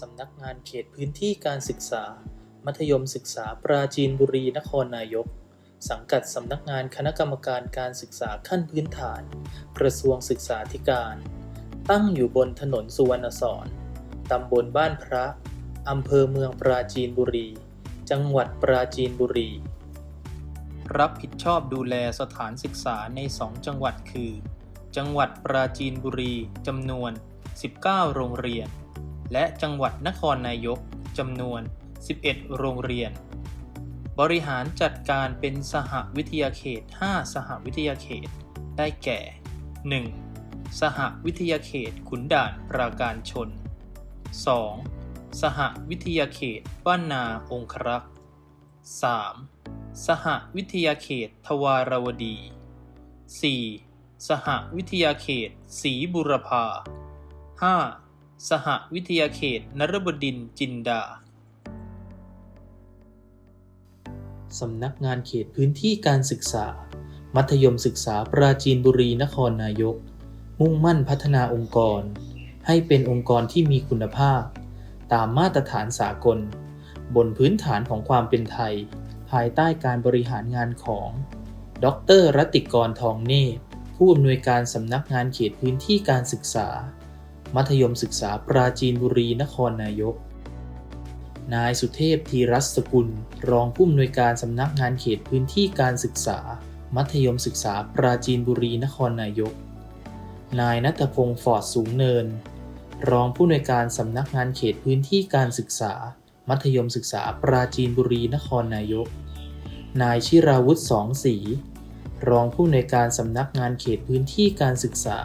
สำนักงานเขตพื้นที่การศึกษา มัธยมศึกษาปราจีนบุรีนครนายก สังกัดสำนักงานคณะกรรมการการศึกษาขั้นพื้นฐาน กระทรวงศึกษาธิการ ตั้งอยู่บนถนนสุวรรณสอนตำบลบ้านพระอำเภอเมืองปราจีนบุรี จังหวัดปราจีนบุรี รับผิดชอบดูแลสถานศึกษาใน 2 จังหวัดคือ จังหวัดปราจีนบุรีจำนวน 19 โรงเรียน และจังหวัดนครนายกจำนวน 11 โรงเรียน บริหารจัดการเป็นสหวิทยาเขต 5 สหวิทยาเขต ได้แก่ 1. สหวิทยาเขตขุนด่านปราการชน 2. สหวิทยาเขตบ้านนาองครักษ์ 3. สหวิทยาเขตทวารวดี 4. สหวิทยาเขตศรีบุรพา 5. สหวิทยาเขตนรบดินจินดา สำนักงานเขตพื้นที่การศึกษา มัธยมศึกษาปราจีนบุรีนครนายก มุ่งมั่นพัฒนาองค์กร ให้เป็นองค์กรที่มีคุณภาพ ตามมาตรฐานสากล บนพื้นฐานของความเป็นไทย ภายใต้การบริหารงานของ ดร รัติกรทองเนตรผู้อำนวยการสำนักงานเขตพื้นที่การศึกษา มัธยมศึกษาปราจีนบุรีนครนายก นายสุเทพธีรัศกุล รองผู้อำนวยการสำนักงานเขตพื้นที่การศึกษา มัธยมศึกษาปราจีนบุรีนครนายก นายนัทพงศ์ฟอดสูงเนิน รองผู้อำนวยการสำนักงานเขตพื้นที่การศึกษา มัธยมศึกษาปราจีนบุรีนครนายก นายชิราวุฒิสองศรีรองผู้อำนวยการสำนักงานเขตพื้นที่การศึกษา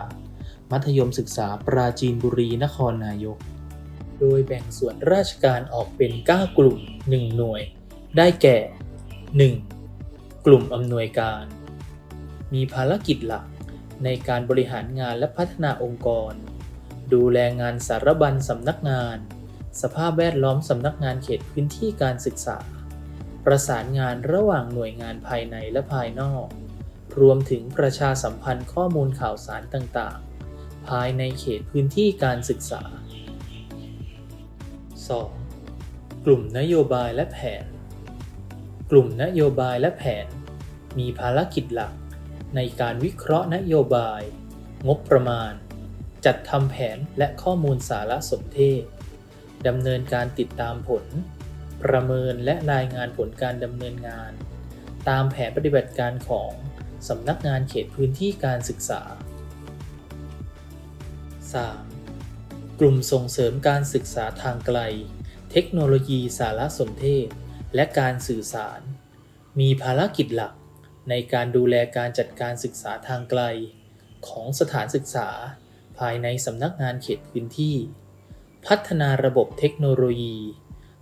มัธยมศึกษาปราจีนบุรีนครนายก โดยแบ่งส่วนราชการออกเป็น 9 กลุ่ม 1 หน่วย ได้แก่ 1. กลุ่มอำนวยการ มีภารกิจหลักในการบริหารงานและพัฒนาองค์กร ดูแลงานสารบัญสำนักงาน สภาพแวดล้อมสำนักงานเขตพื้นที่การศึกษา ประสานงานระหว่างหน่วยงานภายในและภายนอก รวมถึงประชาสัมพันธ์ข้อมูลข่าวสารต่าง ภายในเขตพื้นที่การศึกษา 2. กลุ่มนโยบายและแผน กลุ่มนโยบายและแผน มีภารกิจหลัก ในการวิเคราะห์นโยบาย งบประมาณ จัดทำแผนและข้อมูลสารสนเทศดำเนินการติดตามผล ประเมินและรายงานผลการดำเนินงาน ตามแผนปฏิบัติการของสำนักงานเขตพื้นที่การศึกษา 3. กลุ่มส่งเสริมการศึกษาทางไกล เทคโนโลยีสารสนเทศ และการสื่อสาร มีภารกิจหลักในการดูแลการจัดการศึกษาทางไกล ของสถานศึกษา ภายในสำนักงานเขตพื้นที่ พัฒนาระบบเทคโนโลยี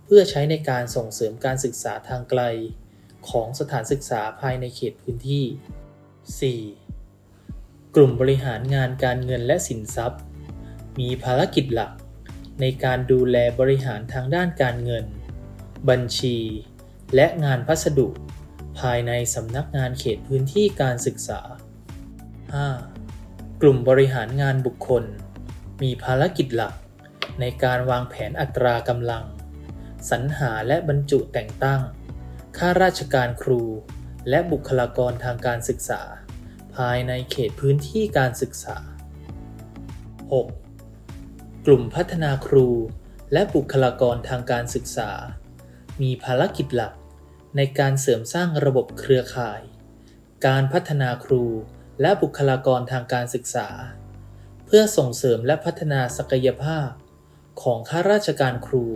เพื่อใช้ในการส่งเสริมการศึกษาทางไกล ของสถานศึกษาภายในเขตพื้นที่ 4. กลุ่มบริหารงานการเงินและสินทรัพย์ มีภารกิจหลัก ในการดูแลบริหารทางด้านการเงิน บัญชี และงานพัสดุ ภายในสำนักงานเขตพื้นที่การศึกษา 5. กลุ่มบริหารงานบุคคล มีภารกิจหลัก ในการวางแผนอัตรากำลัง สรรหาและบรรจุแต่งตั้ง ข้าราชการครู และบุคลากรทางการศึกษา ภายในเขตพื้นที่การศึกษา 6. กลุ่มพัฒนาครูและบุคลากรทางการศึกษา มีภารกิจหลักในการเสริมสร้างระบบเครือข่าย การพัฒนาครูและบุคลากรทางการศึกษา เพื่อส่งเสริมและพัฒนาศักยภาพ ของข้าราชการครู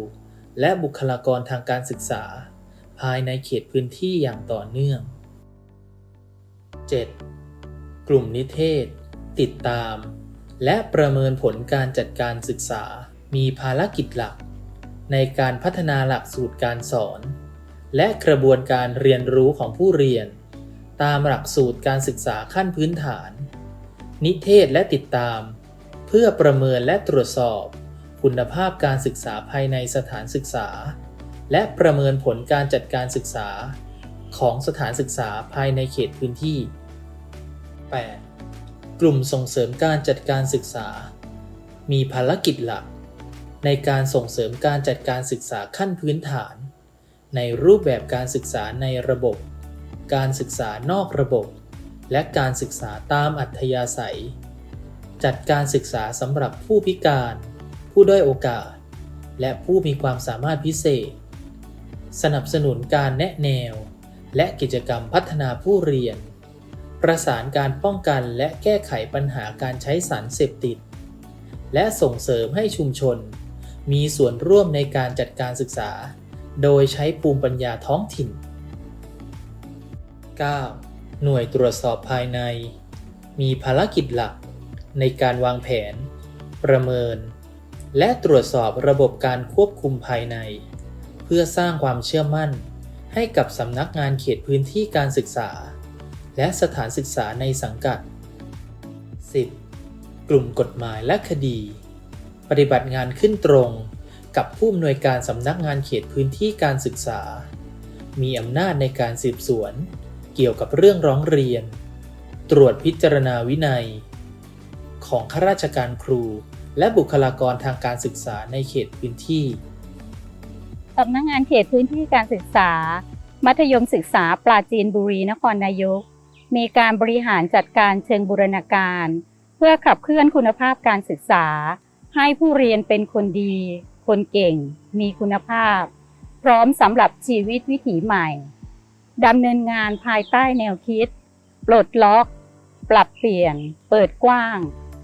และบุคลากรทางการศึกษา ภายในเขตพื้นที่อย่างต่อเนื่อง 7. กลุ่มนิเทศ ติดตาม และประเมินผลการจัดการศึกษา มีภารกิจหลัก ในการพัฒนาหลักสูตรการสอน และกระบวนการเรียนรู้ของผู้เรียน ตามหลักสูตรการศึกษาขั้นพื้นฐาน นิเทศและติดตาม เพื่อประเมินและตรวจสอบ คุณภาพการศึกษาภายในสถานศึกษา และประเมินผลการจัดการศึกษา ของสถานศึกษาภายในเขตพื้นที่ 8. กลุ่มส่งเสริมการจัดการศึกษา มีภารกิจหลัก ในการส่งเสริมการจัดการศึกษาขั้นพื้นฐาน ในรูปแบบการศึกษาในระบบ การศึกษานอกระบบ และการศึกษาตามอัธยาศัย จัดการศึกษาสำหรับผู้พิการ ผู้ด้อยโอกาส และผู้มีความสามารถพิเศษ สนับสนุนการแนะแนว และกิจกรรมพัฒนาผู้เรียน ประสานการป้องกันและแก้ไขปัญหาการใช้สารเสพติด และส่งเสริมให้ชุมชน มีส่วนร่วมในการจัดการศึกษา โดยใช้ภูมิปัญญาท้องถิ่น 9. หน่วยตรวจสอบภายใน มีภารกิจหลัก ในการวางแผน ประเมิน และตรวจสอบระบบการควบคุมภายใน เพื่อสร้างความเชื่อมั่น ให้กับสำนักงานเขตพื้นที่การศึกษา และสถานศึกษาในสังกัด 10. กลุ่มกฎหมายและคดี ปฏิบัติงานขึ้นตรง กับผู้อำนวยการสำนักงานเขตพื้นที่การศึกษา มีอำนาจในการสืบสวน เกี่ยวกับเรื่องร้องเรียน ตรวจพิจารณาวินัย ของข้าราชการครู และบุคลากรทางการศึกษาในเขตพื้นที่สำนักงานเขตพื้นที่การศึกษา มัธยมศึกษาปราจีนบุรีนครนายก มีการบริหารจัดการเชิงบูรณาการ เพื่อขับเคลื่อนคุณภาพการศึกษา ให้ผู้เรียนเป็นคนดี คนเก่ง มีคุณภาพ พร้อมสำหรับชีวิตวิถีใหม่ดำเนินงานภายใต้แนวคิด ปลดล็อก ปรับเปลี่ยน เปิดกว้าง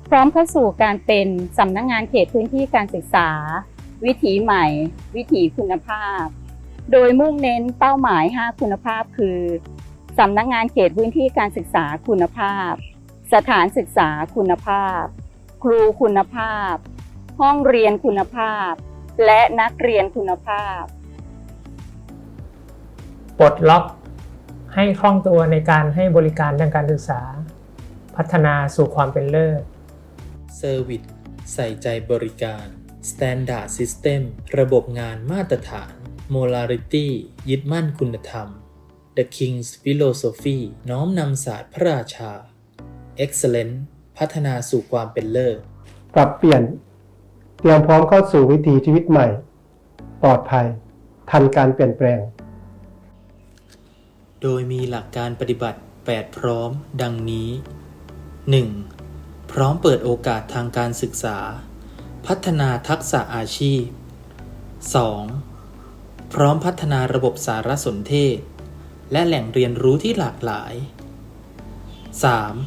พร้อมเข้าสู่การเป็นสำนักงานเขตพื้นที่การศึกษา วิถีใหม่ วิถีคุณภาพ โดยมุ่งเน้นเป้าหมาย 5 คุณภาพคือ สำนักงานเขตพื้นที่การศึกษาคุณภาพ สถานศึกษาคุณภาพ ครูคุณภาพ ห้องเรียนคุณภาพ และนักเรียนคุณภาพ ปลดล็อกให้คล่องตัวในการให้บริการทางการศึกษา พัฒนาสู่ความเป็นเลิศ Service ใส่ใจบริการ Standard System ระบบงานมาตรฐาน Molarity ยึดมั่นคุณธรรม The King's Philosophy น้อมนำศาสตร์พระราชา Excellent พัฒนาสู่ความเป็นเลิศ ปรับเปลี่ยน เตรียมพร้อมเข้าสู่วิถีชีวิตใหม่ ปลอดภัย ทันการเปลี่ยนแปลง โดยมีหลักการปฏิบัติ 8 พร้อม ดังนี้ 1. พร้อมเปิดโอกาสทางการศึกษา พัฒนาทักษะอาชีพ 2. พร้อมพัฒนาระบบสารสนเทศ และแหล่งเรียนรู้ที่หลากหลาย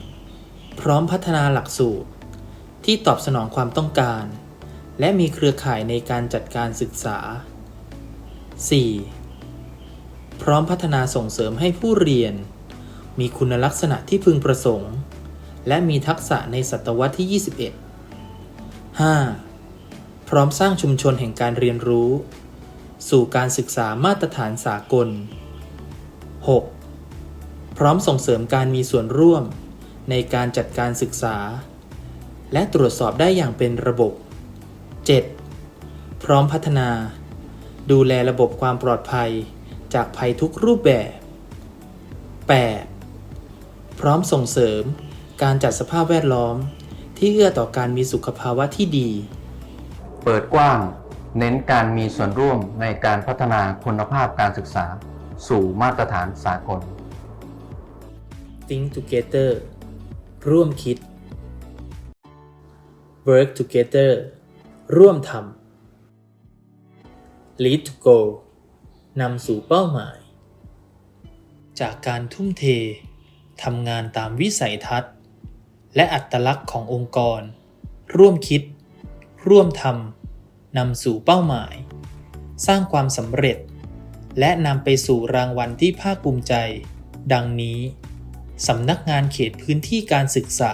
3. พร้อมพัฒนาหลักสูตร ที่ตอบสนองความต้องการ และมีเครือข่ายในการจัดการศึกษา 4. พร้อมพัฒนาส่งเสริมให้ผู้เรียน มีคุณลักษณะที่พึงประสงค์ และมีทักษะในศตวรรษที่ 21 5. พร้อมสร้างชุมชนแห่งการเรียนรู้ สู่การศึกษามาตรฐานสากล 6. พร้อมส่งเสริมการมีส่วนร่วม ในการจัดการศึกษา และตรวจสอบได้อย่างเป็นระบบ 7. พร้อมพัฒนา ดูแลระบบความปลอดภัย จากภัยทุกรูปแบบ 8. พร้อมส่งเสริมการจัดสภาพแวดล้อม ที่เอื้อต่อการมีสุขภาวะที่ดี เปิดกว้าง เน้นการมีส่วนร่วมในการพัฒนาคุณภาพการศึกษา สู่มาตรฐานสากล Think Together ร่วมคิด Work Together ร่วมทำ Lead to Go นำสู่เป้าหมาย จากการทุ่มเททำงานตามวิสัยทัศน์ และอัตลักษณ์ขององค์กร ร่วมคิด ร่วมทำนำสู่เป้าหมาย สร้างความสำเร็จ และนำไปสู่รางวัลที่ภาคภูมิใจ ดังนี้สำนักงานเขตพื้นที่การศึกษา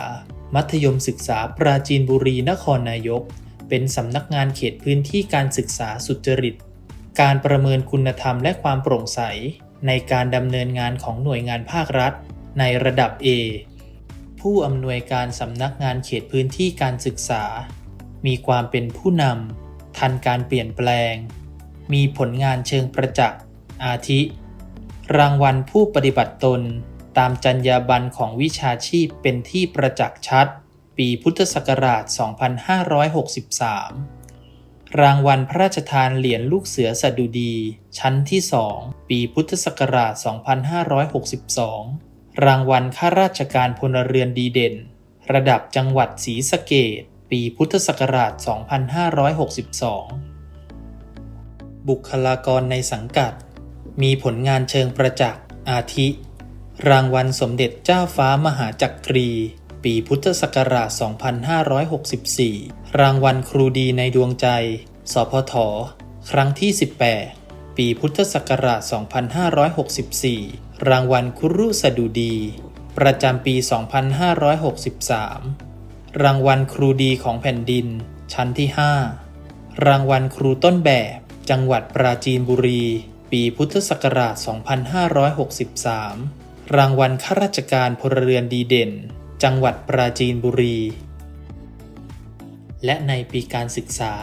มัธยมศึกษาปราจีนบุรีนครนายก เป็นสำนักงานเขตพื้นที่การศึกษาสุจริต การประเมินคุณธรรมและความโปร่งใส ในการดำเนินงานของหน่วยงานภาครัฐ ในระดับ A ผู้อำนวยการสำนักงานเขตพื้นที่การศึกษา มีความเป็นผู้นำทันการเปลี่ยนแปลง มีผลงานเชิงประจักษ์ อาทิ รางวัลผู้ปฏิบัติตนตามจรรยาบรรณของวิชาชีพเป็นที่ประจักษ์ชัด ปีพุทธศักราช 2563 รางวัลพระราชทานเหรียญลูกเสือสดุดี ชั้นที่ 2 ปีพุทธศักราช 2562 รางวัลข้าราชการพลเรือนดีเด่น ระดับจังหวัดศรีสะเกดปีพุทธศักราช 2562 บุคลากรในสังกัด มีผลงานเชิงประจักษ์อาทิ รางวัลสมเด็จเจ้าฟ้ามหาจักรี ปีพุทธศักราช 2564 รางวัลครูดีในดวงใจ สพท ครั้งที่ 18 ปีพุทธศักราช 2564 รางวัลคุรุสดุดี ประจำปี 2563 รางวัลครูดีของแผ่นดิน ชั้นที่ 5 รางวัลครูต้นแบบ จังหวัดปราจีนบุรี ปีพุทธศักราช 2563 รางวัลข้าราชการพลเรือนดีเด่น จังหวัดปราจีนบุรี และในปีการศึกษา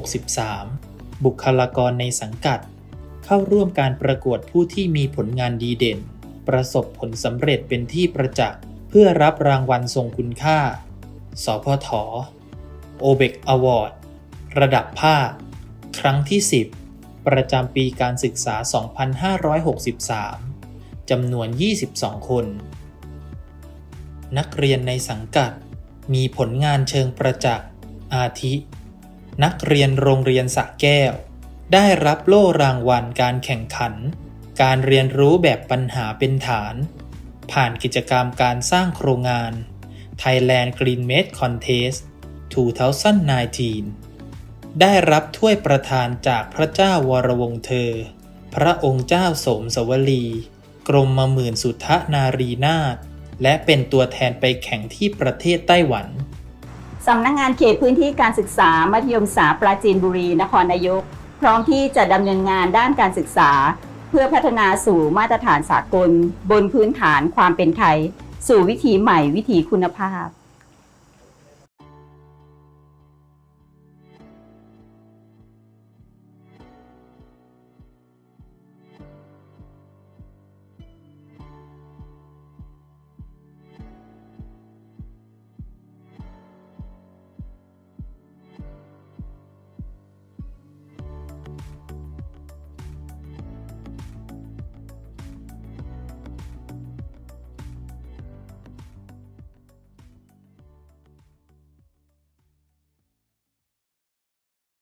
2563 บุคลากรในสังกัด เข้าร่วมการประกวดผู้ที่มีผลงานดีเด่น ประสบผลสำเร็จเป็นที่ประจักษ์เพื่อรับรางวัลทรงคุณค่า สพทโอเบกอวอร์ดระดับภาค ครั้งที่ 10 ประจำปีการศึกษา 2563 จำนวน 22 คน นักเรียนในสังกัด มีผลงานเชิงประจักษ์ อาทิ นักเรียนโรงเรียนสระแก้ว ได้รับโล่รางวัลการแข่งขัน การเรียนรู้แบบปัญหาเป็นฐาน ผ่านกิจกรรมการสร้างโครงงาน Thailand Green Made Contest 2019 ได้รับถ้วยประธานจากพระเจ้าวรวงเธอ พระองค์เจ้าสมสวลี กรมมหมื่นสุทธนารีนาถและเป็นตัวแทนไปแข่งที่ประเทศไต้หวันสำนักงงานเขตพื้นที่การศึกษา มัธยมศึกษาปราจีนบุรี นครนายก พร้อมที่จะดำเนินงานด้านการศึกษา เพื่อพัฒนาสู่มาตรฐานสากล บนพื้นฐานความเป็นไทย สู่วิถีใหม่วิถีคุณภาพ